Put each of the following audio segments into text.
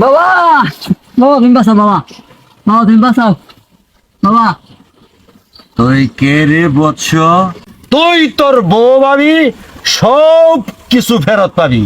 বাবা বাবা তুমি বাঁচাও বাবা। বাবা তুমি বাঁচাও। বাবা। তুই কে রে বৎস? তুই তোর বউ পাবি সব কিছু ফেরত পাবি।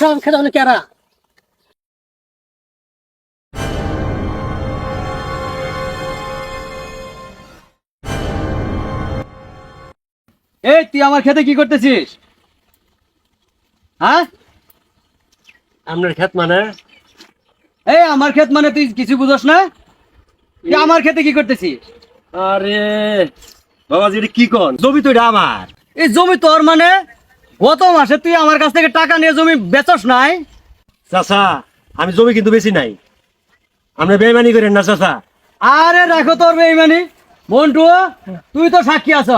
সব হলে কেরা? এই তুই আমার খেতে কি করতেছিস? হ্যাঁ? আপনার ক্ষেত মানে? এই আমার ক্ষেত মানে তুই কিছু বুঝোস না? তুই আমার খেতে কি করতেছিস? আরে বাবাজি এটা কি কন? জমি তো এটা আমার। এই জমি তোর মানে? গত মাসে তুই আমার কাছ থেকে টাকা নিয়ে জমি বেচস নাই? চাচা আমি জমি কিন্তু বেশি নাই। আপনি বেমানি করেন না চাচা। আরে রাখো তোর বেইমানি। মন্টু তুই তো সাক্ষী আছ।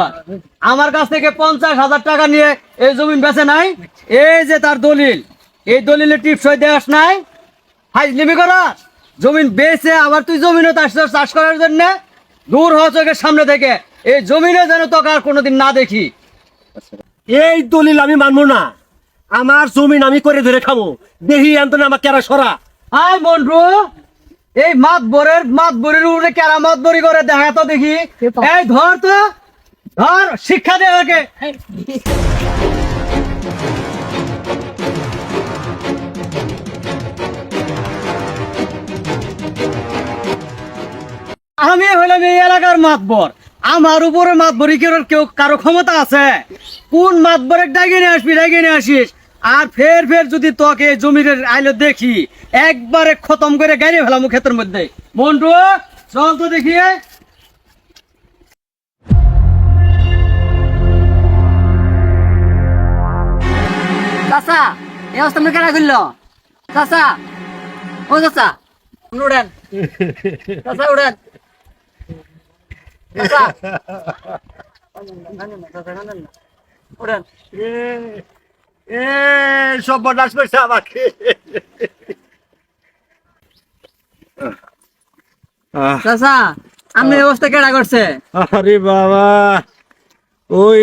আমার কাছ থেকে পঞ্চাশ হাজার টাকা নিয়ে এই জমিন বেচে নাই। এই যে তার দলিল এই দলিলে টিপসই দেওয়াস নাই। হাইজলিমি করাস জমিন বেছে আবার তুই জমিনও চাষ চাষ করার জন্য দূর হ চোখের সামনে থেকে। এই জমিনে যেন তোকে আর কোনোদিন না দেখি। এই দলিল আমি মানবো না। আমার জমিন আমি করে ধরে খাব। দেহি আন্তনে আমার কেরা সরা। আয় মন্টু। এই মাত বরের মাত বরের উপরে কেরা মাত বরি করে? দেখা তো দেখি। এই ধর তো ধর শিক্ষা দে ওকে। আমি হইলাম এই এলাকার মাতবর আমার উপরে মাতবরি কেউ কেউ কারও ক্ষমতা আছে? কোন মাতবরে ডাইগে নিয়ে আসবি ডাইগে নিয়ে আসিস? আর ফের ফের যদি তোকে জমির আইলে দেখি একবারে খতম করে গাড়ি ফেলাম ক্ষেতের মধ্যে। মন্টু চল তো দেখি। চাচা এই অবস্থা আমরা কেনা করল? চাচা ও চাচা উড়েন চাচা উড়েন চাচা। উড়েন এ সব বরদাস্ত করছে আমাকে। চাচা এই অবস্থা কেনা করছে? আরে বাবা ওই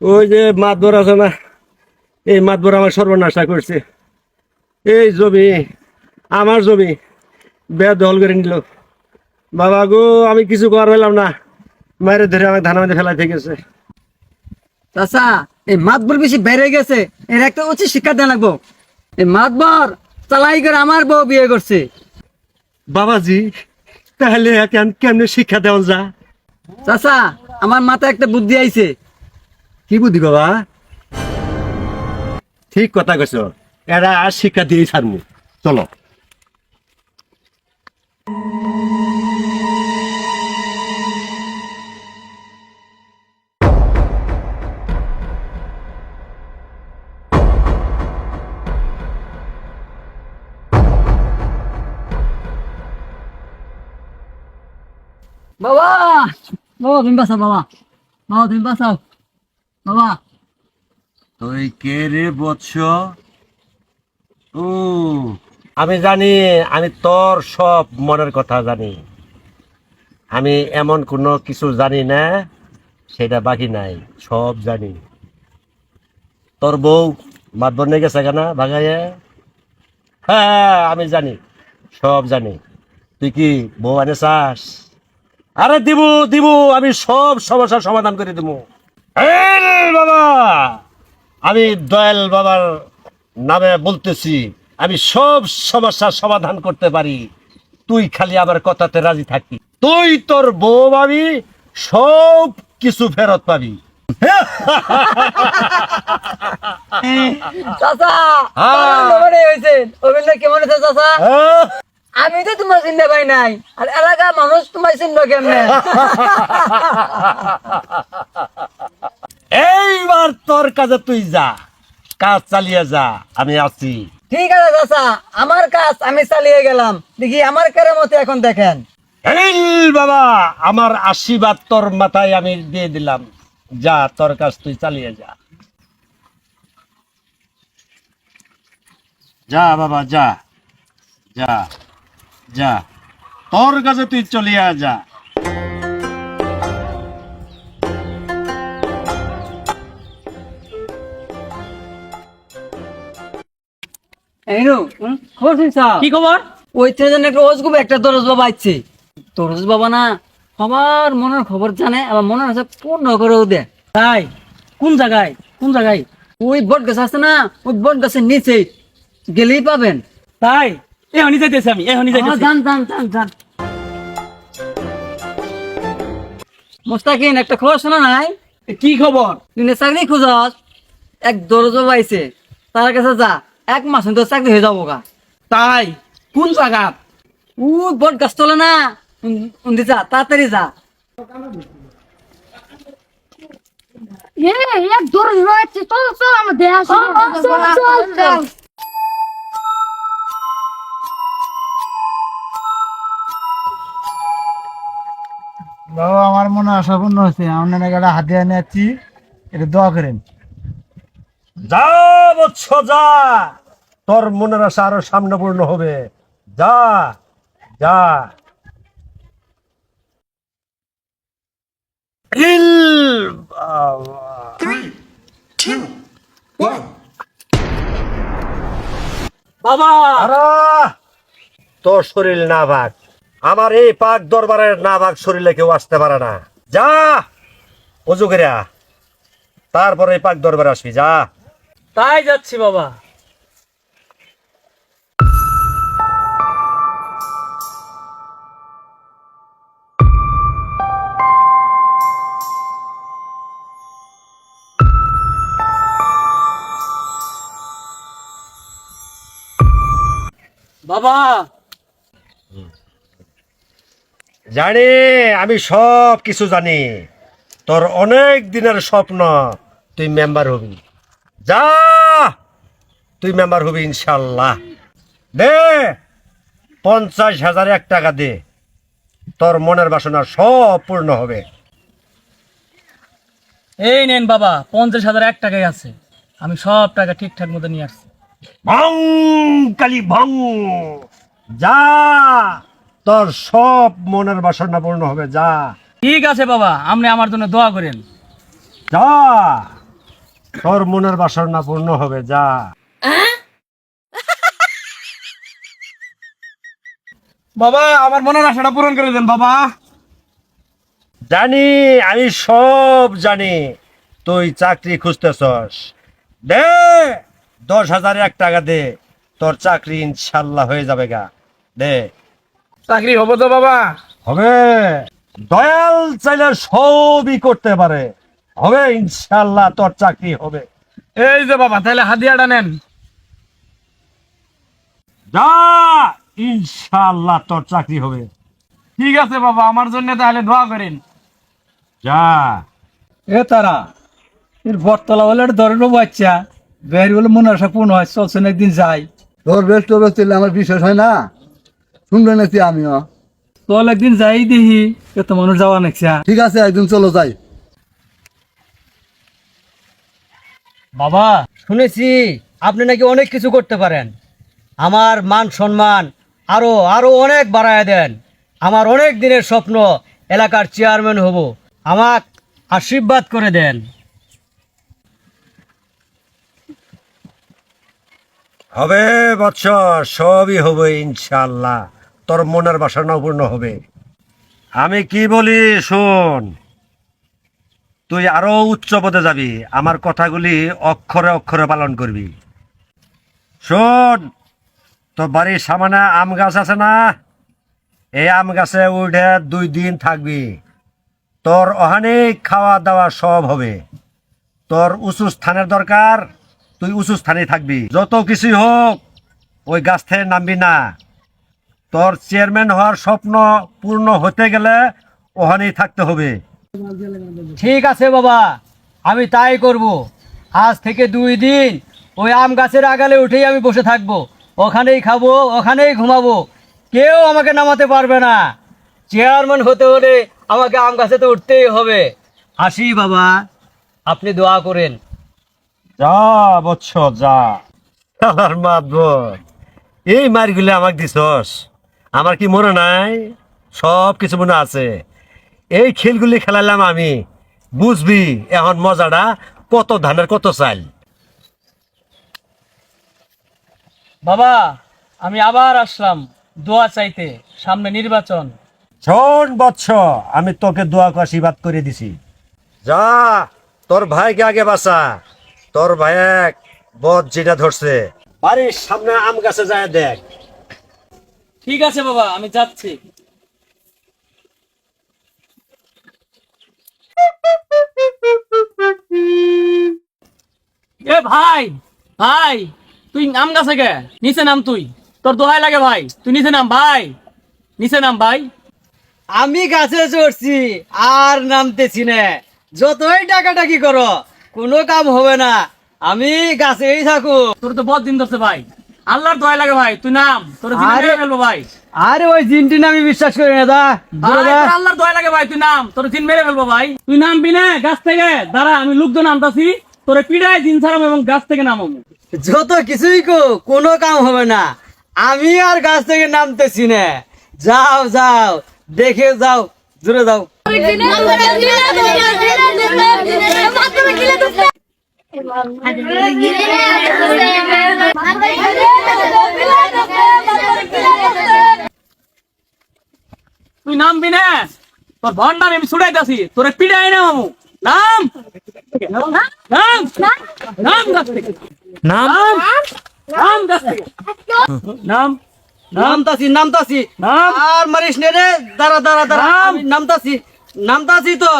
ওই যে মাতবর আছে না এই মাতবর আমার সর্বনাশা করছে। এই জমি আমার জমি বেদখল করে নিল। বাবা গো আমি কিছু করার পেলাম না। মায়ের ধরে আমার ধান মধ্যে ফেলাই গেছে। চাচা এই মাতবর বেশি বেড়ে গেছে এর একটা উচিত শিক্ষা দেওয়া লাগবো। এই মাতবর চালাই করে আমার বউ বিয়ে করছে। বাবাজি তাহলে কেন কেমনে শিক্ষা দেওয়া যা? চাচা আমার মাথায় একটা বুদ্ধি আইছে। কি বুদ্ধি বাবা? ঠিক কথা কইছ এরা আর শিক্ষা দিয়ে ছাড়মু চলো। বাবা তুমি বাঁচাও বাবা। বাবা তুমি বাঁচাও। বাবা। তুই কে রে বৎস? ও। আমি জানি আমি তোর সব মনের কথা জানি। আমি এমন কোনো কিছু জানি না সেটা বাকি নাই সব জানি। তোর বউ মাতবর নিয়ে গেছে কেনা ভাগাইয়ে হ্যাঁ আমি জানি সব জানি। তুই কি বউ আনে চাস আরে দিব দিব আমি সব সমস্যার সমাধান করে দিব। বাবা! আমি দয়াল বাবার নামে বলতেছি আমি সব সমস্যার সমাধান করতে পারি। তুই খালি আমার কথাতে রাজি থাকবি। তুই তোর বউ পাবি সব কিছু ফেরত পাবি। চাচা হ্যাঁ। কেমন হয়েছে চাচা? হ্যাঁ? আমি তো তোমার চিনতে পাই নাই। আর এলাকার মানুষ তোমার চিনলো কেমনে? এইবার তোর কাজে তুই যা কাজ চালিয়ে যা আমি আছি। ঠিক আছে চাচা আমার কাজ আমি চালিয়ে গেলাম। দেখি আমার কেরামতে এখন দেখেন। এই বাবা আমার আশীর্বাদ তোর মাথায় আমি দিয়ে দিলাম। যা তোর কাজ তুই চালিয়ে যা। যা বাবা যা। যা। যা। তোর কাছে তুই চলিয়া যা। এই খবর শুনছ? কি খবর? ওই যেন একটা অজগুব একটা দরজ বাবা আইছে। দরজ বাবা না সবার মনের খবর জানে আবার মনের আছে পূর্ণ করেও দে তাই? কোন জায়গায়? কোন জায়গায়? ওই বট গাছ আছে না ওই বট গাছের নিচে। গেলেই পাবেন। তাই? এখনই যাইতেছি আমি এখনই যাইতেছি। যান যান যান যান। মোস্তাকিন একটা খবর শোনা নাই? কি খবর? তুই চাকরি খুঁজস? এক দরজ আইছে তার কাছে যা এক মাস তো চাকরি হয়ে যাব গা। তাই? কোন জায়গা? ও বট গাছ তোলে না। উন্দি যা তাড়াতাড়ি যা। এ এক দূর রয়েছে চল চল আমার দেয়া চল চল চল। বাবা আমার মনে আশা পূর্ণ হচ্ছে আপনার একটা হাতে আনে যাচ্ছি। এটা দোয়া করেন। যা বৎস যা। তোর মনের আশা আরও সামনে পূর্ণ হবে। যা যা। বাবা। বাবা! আরা তোর শরীর না ভাগ আমার এই পাক দরবারের না ভাগ শরীরে কেউ আসতে পারে না। যা! অজু করে তারপরে এই পাক দরবারে আসবি, যা। তাই যাচ্ছি বাবা। বাবা জানি আমি সব কিছু জানি। তোর অনেক দিনের স্বপ্ন তুই মেম্বার হবি। যা তুই মেম্বার হবি ইনশাল্লাহ দে পঞ্চাশ হাজার এক টাকা দে। তোর মনের বাসনা সব পূর্ণ হবে। এই নেন বাবা পঞ্চাশ হাজার এক টাকাই আছে। আমি সব টাকা ঠিকঠাক মতো নিয়ে আসছি। ভং কালি ভং। যা। তোর সব মনের বাসনা পূর্ণ হবে যা। ঠিক আছে বাবা আপনি আমার জন্য দোয়া করেন। যা। তোর মনের বাসনা পূর্ণ হবে যা। বাবা আমার মনের আশাটা পূরণ করে দেন বাবা। জানি আমি সব জানি তুই চাকরি খুঁজতেছস। দে দশ হাজার এক টাকা দে তোর চাকরি ইনশাল্লাহ হয়ে যাবে গা। দে। চাকরি হব তো বাবা। হবে। দয়াল চাইলে সবই করতে পারে। হবে ইনশাল্লাহ তোর চাকরি হবে। এই যে বাবা তাহলে হাদিয়াটা নেন। যা ইনশাল্লাহ তোর চাকরি হবে। ঠিক আছে বাবা আমার জন্য তাহলে দোয়া করেন। যা। এ তারা এর বটতলা বলে একটা ধরে বাচ্চা। বের বলে মনে আশা পূর্ণ হয় চলছে না একদিন যাই। তোর বেশ তোর বেশ আমার বিশ্বাস হয় না? শুনবে নাকি আমিও চল একদিন যাই দেখি এত মানুষ যাওয়া নাকছে ঠিক আছে একদিন চলো যাই। বাবা শুনেছি আপনি নাকি অনেক কিছু করতে পারেন। আমার মান সম্মান আরও আরও অনেক বাড়ায় দেন। আমার অনেক দিনের স্বপ্ন এলাকার চেয়ারম্যান হব। আমাক আশীর্বাদ করে দেন। হবে বৎস সবই হবে ইনশাল্লাহ। তোর মনের বাসনা পূর্ণ হবে। আমি কি বলি, শোন। তুই আরও উচ্চ পদে যাবি। আমার কথাগুলি অক্ষরে অক্ষরে পালন করবি। শোন, তোর বাড়ির সামনে আম গাছ আছে না? এই আম গাছে উঠে দুই দিন থাকবি। তোর অনেক খাওয়া দাওয়া সব হবে। তোর উঁচু স্থানের দরকার, তুই উঁচু স্থানে থাকবি। যত কিছুই হোক, ওই গাছ থেকে নামবি না। তোর চেয়ারম্যান হওয়ার স্বপ্ন পূর্ণ হতে গেলে ওখানেই থাকতে হবে। ঠিক আছে বাবা আমি তাই করব। আজ থেকে দুই দিন ওই আম গাছের আগালে উঠেই আমি বসে থাকব। ওখানেই খাব ওখানেই ঘুমাবো। কেউ আমাকে নামাতে পারবে না। চেয়ারম্যান হতে হলে আমাকে আম গাছে তো উঠতেই হবে। আসি বাবা আপনি দোয়া করেন। যা বৎস যা। আমার এই মারগুলি আমাকে দিছস। আমার কি মনে নাই? সব কিছু মনে আছে। এই খেলগুলি খেলালাম আমি। বুঝবি এখন মজাটা কত ধানের কত চাল। বাবা আমি আবার আসলাম দোয়া চাইতে সামনে নির্বাচন। শোন বৎস আমি তোকে দোয়া আশীর্বাদ করে দিছি। যা তোর ভাইকে আগে বাঁচা। তোর ভাই এক বদ যেটা ধরছে। বাড়ির সামনে আম গাছে যায় দেখ। ঠিক আছে বাবা আমি যাচ্ছি। এ ভাই ভাই তুই নাম গাছে গে? নিচে নাম তুই। তোর দোহাই লাগে ভাই তুই নিচে নাম ভাই। নিচে নাম ভাই। আমি গাছে চড়ছি আর নামতেছি না। যতই টাকাটাকি করো কোনো কাম হবে না। আমি গাছেই থাকু তোর তো বদ দিন ধরছে ভাই। আল্লাহর দোহাই লাগে ভাই তুই নাম তোর জিন আরে- ফেলব ভাই। আরে ওই জিনটি না আমি বিশ্বাস করি না দা। আল্লাহর দোহাই লাগে ভাই তুই নাম তোর জিন মেরে ফেলব ভাই। তুই নামবি না গাছ থেকে। দাঁড়া আমি লোকজন নামতাছি তোরে পিড়ায় দিন ছাড়াম এবং গাছ থেকে নামাবো যত কিছুই কো কোনো কাম হবে না। আমি আর গাছ থেকে নামতেছি না। যাও যাও দেখে যাও দূরে যাও তুই নামবি না তোর ভন্ডার আমি ছুড়াইতাছি তোরে পিড়াই না মামু নাম নাম নাম গাছ থেকে নাম নাম গাছ থেকে নাম নামতাছি নামতাছি নাম আর মারিস নে রে দাঁড়া দাঁড়া দাঁড়া নাম। আমি নামতাছি নামতাছি তো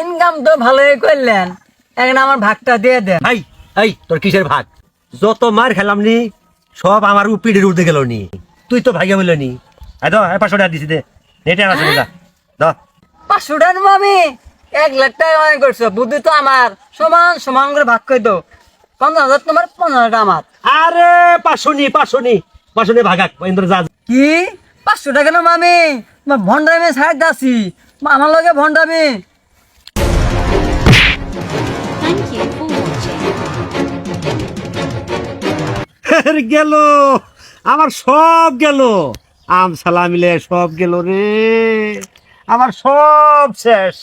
ইনকাম তো ভালোই করলেন। এখন আমার ভাগটা দিয়ে দেন। ভাই এই তোর কিসের ভাগ? যত মার খেলাম নি সব আমার পিঠের উঠতে গেল নি। তুই তো ভাগে বললি নি। পাঁচশো টাকা দিছি দে। নেটে যা। দাও পাঁচশো টাকা আমি এক লাখ টাকা কামাই করছ বুদ্ধি তো আমার। সমান সমান করে ভাগ করে দাও। পঞ্চাশ হাজার তোমার পনেরো টাকা আমার। আরে পাঁচশো নি পাঁচশো নি পাঁচশো নি ভাগাক ইন্দ্র যা কি? পাঁচশো টাকা না মামি? তোমার ভন্ডামি সাইড দাসি আমার লগে ভন্ডামি গেল আমার সব গেল। আম সালা মিলে সব গেল রে। আমার সব শেষ।